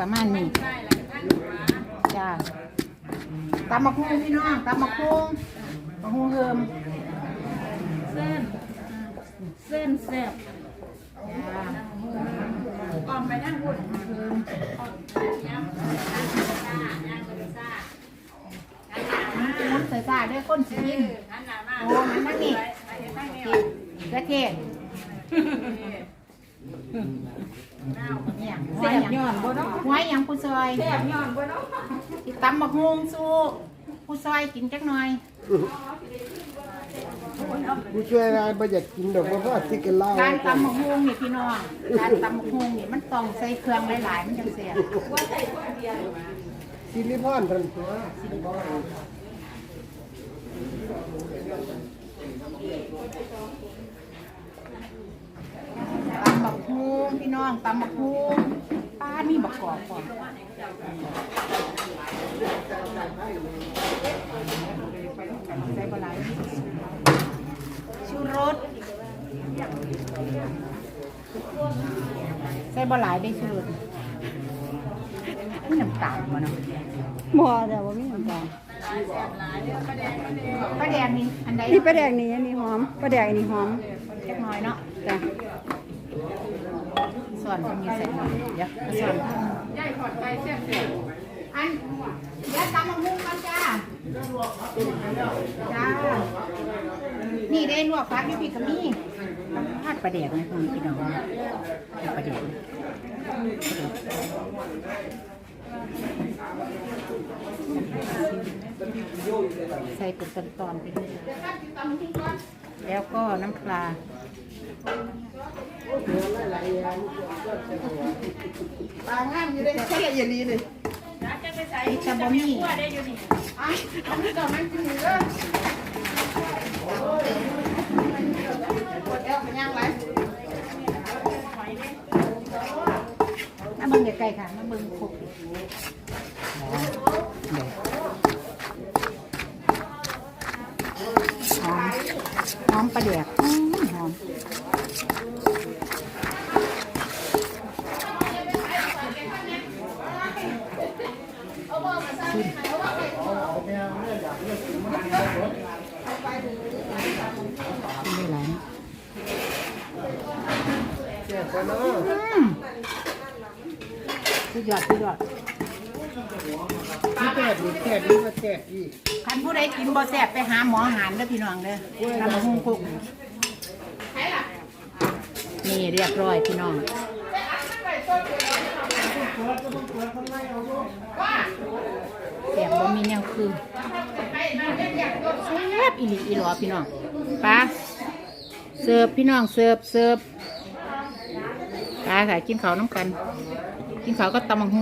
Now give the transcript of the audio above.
ประมาณนี้จ้าตำมะพุงพี่น้องตำมะพุงมะพุงเฮิมเส้นเส้นแซ่บจ้าก่อนไปนั่งบุญน้ำใส่ซ่าด้วยก้นสีนโอ้มันนั่นนี่กระเทศเนี่ยหัว แซ่อบย้อนบ่เนาะหัวอย่างผู้ซอยแซ่บย้อนบ่เนาะที่ตำมะพุงสู้ผู้ซอยกินจักหน่อยผู้ช่วยงานประหยัดกินดอกเพราะว่าที่กันเล่าการตำมะพุงนี่พี่น้องการตำมะพุงนี่มันต้องใส่เครื่องหลายๆมันจังเสียซิลิพอนทันตัวตำบักพุงพี่น้ องตำบักพุงป้ามีบักกอกก่อนใส่ปลาชูรสใส่ปลาไหลได้ชูรสนี่น้ำตาลมาเนาะบ่แต่ว่ามีน้ำตาลปลาแดงนี่อันใดนี่ปลาแดกนี่อันนี้หอมปลาแดกอันนี้หอมเล็กน้อยเนาะจ้ะ ส่วนมันมีใส่หน่อยเดี๋ยวเอาส่วนย่ายขอดไปเสียบอันเดี๋ยวตำมะม่วงกันจ้าจ้า นี่ได้ลวกพักอยู่พี่กับมี่พาดปลาแดกนะคุณพี่น้องปลาแดกใส่เป็นตอนๆไปด้วยแล้วก็น้ำปลา ปลางามอยู่ได้แค่ละเอียดนี้เลยอิตาบะหมี่อันนี้ก็มันคือเออปวดแอวเป็นยังไงมาเบิ่งใกล้ๆค่ะมาเบิ่งครบหอม หอมปลาแดกอื้อหอม กินไหลสุดยอดสุดยอดที่แตกนี่แตกนี่มาแตกอีกคันผู้ใดกินบ่แซ่บไปหาหมอหารเด้อพี่น้องเด้อทำมาหุงคุกนี่เรียบร้อยพี่น้อง แซ่บบ่มีแนวคือแซ่บอีหลีอีหลอพี่น้องปลาเสิร์ฟพี่น้องเสิร์ฟเสิร์ฟปลาค่ะกินข้าวน้ำกัน กินข้าวก็ตำมังหู